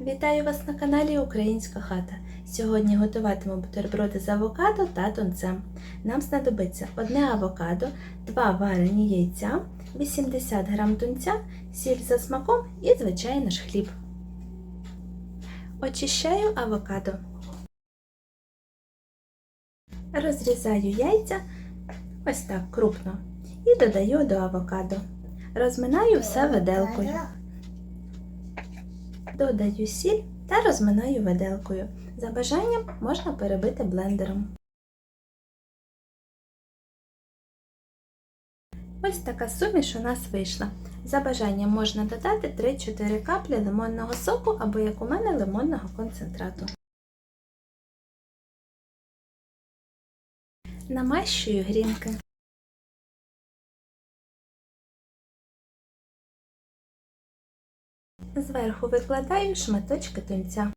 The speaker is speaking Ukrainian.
Вітаю вас на каналі Українська хата. Сьогодні готуватиму бутерброди з авокадо та тунцем. Нам знадобиться одне авокадо, два варені яйця, 80 г тунця, сіль за смаком і звичайно ж хліб. Очищаю авокадо. Розрізаю яйця ось так крупно і додаю до авокадо. Розминаю все виделкою. Додаю сіль та розминаю виделкою. За бажанням можна перебити блендером. Ось така суміш у нас вийшла. За бажанням можна додати 3-4 каплі лимонного соку або, як у мене, лимонного концентрату. Намащую грінки. Зверху викладаю шматочки тунця.